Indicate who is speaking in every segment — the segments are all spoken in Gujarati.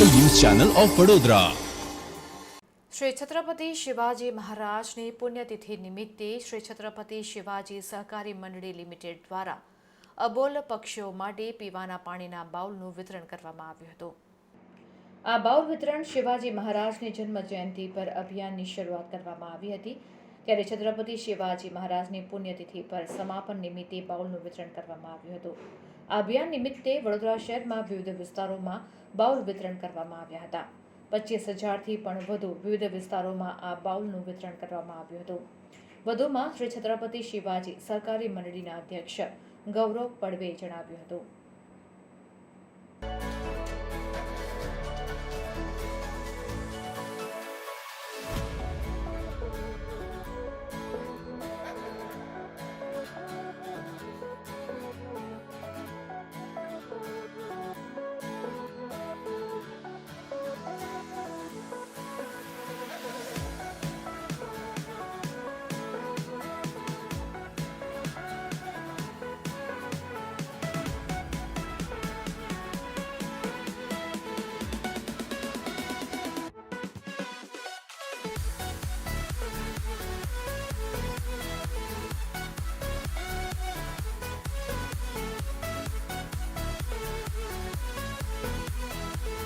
Speaker 1: Channel of Vadodara.
Speaker 2: Shri Chhatrapati Shivaji મહારાજની પુણ્યતિથિ નિમિત્તે શ્રી છત્રપતિ શિવાજી સહકારી મંડળી લિમિટેડ દ્વારા અબોલ પક્ષીઓ માટે પીવાના પાણીના બાઉલનું વિતરણ કરવામાં આવ્યું હતું. આ બાઉલ વિતરણ શિવાજી મહારાજની જન્મ જયંતિ પર અભિયાનની શરૂઆત કરવામાં આવી હતી. ત્યારે છત્રપતિ શિવાજી મહારાજની પુણ્યતિથિ પર સમાપન નિમિત્તે બાઉલનું વિતરણ કરવામાં આવ્યું હતું. આ અભિયાન નિમિત્તે વડોદરા શહેરમાં વિવિધ વિસ્તારોમાં બાઉલ વિતરણ કરવામાં આવ્યા હતા. પચીસ હજારથી પણ વધુ વિવિધ વિસ્તારોમાં આ બાઉલનું વિતરણ કરવામાં આવ્યું હતું. વધુમાં શ્રી છત્રપતિ શિવાજી સરકારી મંડળીના અધ્યક્ષ ગૌરવ પડવે જણાવ્યું હતું.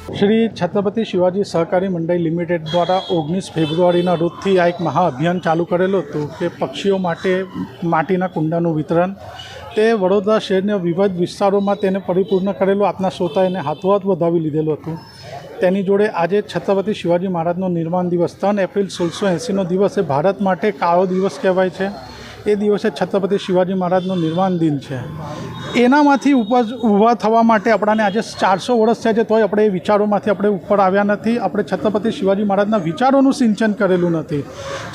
Speaker 3: શ્રી છત્રપતિ શિવાજી સહકારી મંડળી લિમિટેડ દ્વારા ઓગણીસ ફેબ્રુઆરીના રોજથી આ એક મહા અભિયાન ચાલુ કરેલું હતું કે પક્ષીઓ માટે માટીના કુંડાનું વિતરણ. તે વડોદરા શહેરના વિવિધ વિસ્તારોમાં તેને પરિપૂર્ણ કરેલું. આપના શ્રોતા એને હાથોહાથ વધાવી લીધેલું હતું. તેની જોડે આજે છત્રપતિ શિવાજી મહારાજનો નિર્માણ દિવસ. ત્રણ એપ્રિલ સોળસો એંસીનો દિવસ એ ભારત માટે કાળો દિવસ કહેવાય છે. એ દિવસે છત્રપતિ શિવાજી મહારાજનો નિર્માણ દિન છે. એનામાંથી ઉપર ઊભા થવા માટે આપણાને આજે ચારસો વર્ષ થયા છે, તોય આપણે એ વિચારોમાંથી આપણે ઉપર આવ્યા નથી. આપણે છત્રપતિ શિવાજી મહારાજના વિચારોનું સિંચન કરેલું નથી.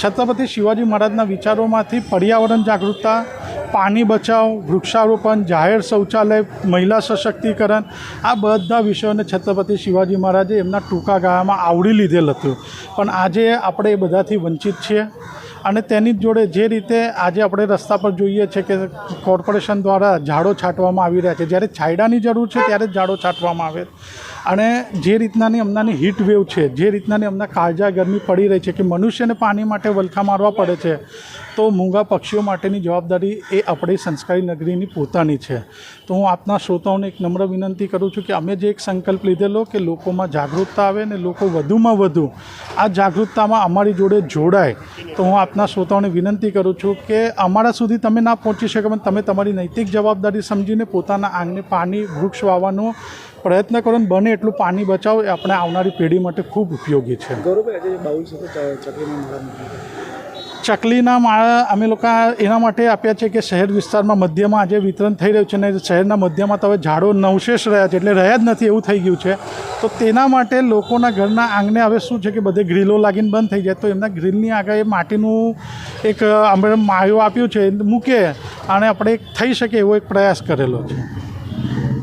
Speaker 3: છત્રપતિ શિવાજી મહારાજના વિચારોમાંથી પર્યાવરણ જાગૃતતા, પાણી બચાવ, વૃક્ષારોપણ, જાહેર શૌચાલય, મહિલા સશક્તિકરણ, આ બધા વિષયોને છત્રપતિ શિવાજી મહારાજે એમના ટૂંકા ગાળામાં આવરી લીધેલ હતું. પણ આજે આપણે એ બધાથી વંચિત છીએ. અને તેની જોડે જે રીતે આજે આપણે રસ્તા પર જોઈએ છે કે કોર્પોરેશન દ્વારા ઝાડો છાંટવામાં આવી રહ્યા છે. જ્યારે છાંયડાની જરૂર છે ત્યારે જ ઝાડો છાંટવામાં આવે. અને જે રીતનાની હમણાંની હીટ વેવ છે, જે રીતનાની હમણાં કાળજા ગરમી પડી રહી છે કે મનુષ્યને પાણી માટે વલખા મારવા પડે છે, તો મૂંગા પક્ષીઓ માટેની જવાબદારી એ આપણી સંસ્કારી નગરીની પોતાની છે. તો હું આપના શ્રોતાઓને એક નમ્ર વિનંતી કરું છું કે અમે જે એક સંકલ્પ લીધેલો કે લોકોમાં જાગૃતતા આવે ને લોકો વધુમાં વધુ આ જાગૃતતામાં અમારી જોડે જોડાય, તો હું આપના શ્રોતાઓને વિનંતી કરું છું કે અમારા સુધી તમે ના પહોંચી શકો પણ તમે તમારી નૈતિક જવાબદારી સમજીને પોતાના આંગને પાણી, વૃક્ષ વાવવાનો પ્રયત્ન કરો ને બને એટલું પાણી બચાવો એ આપણે આવનારી પેઢી માટે ખૂબ ઉપયોગી છે.
Speaker 4: ગૌરવભાઈ ચકલીના માળા
Speaker 3: અમે લોકો એના માટે આપ્યા છે કે શહેર વિસ્તારમાં મધ્યમાં આજે વિતરણ થઈ રહ્યું છે ને શહેરના મધ્યમાં તો હવે ઝાડો નવશેષ રહ્યા છે એટલે રહ્યા જ નથી એવું થઈ ગયું છે. તો તેના માટે લોકોના ઘરના આંગણે હવે શું છે કે બધે ગ્રીલો લાગીને બંધ થઈ જાય. તો એમના ગ્રીલની આગળ એ માટીનું એક અમે માયો આપ્યું છે, મૂકે અને આપણે થઈ શકે એવો એક પ્રયાસ કરેલો છે.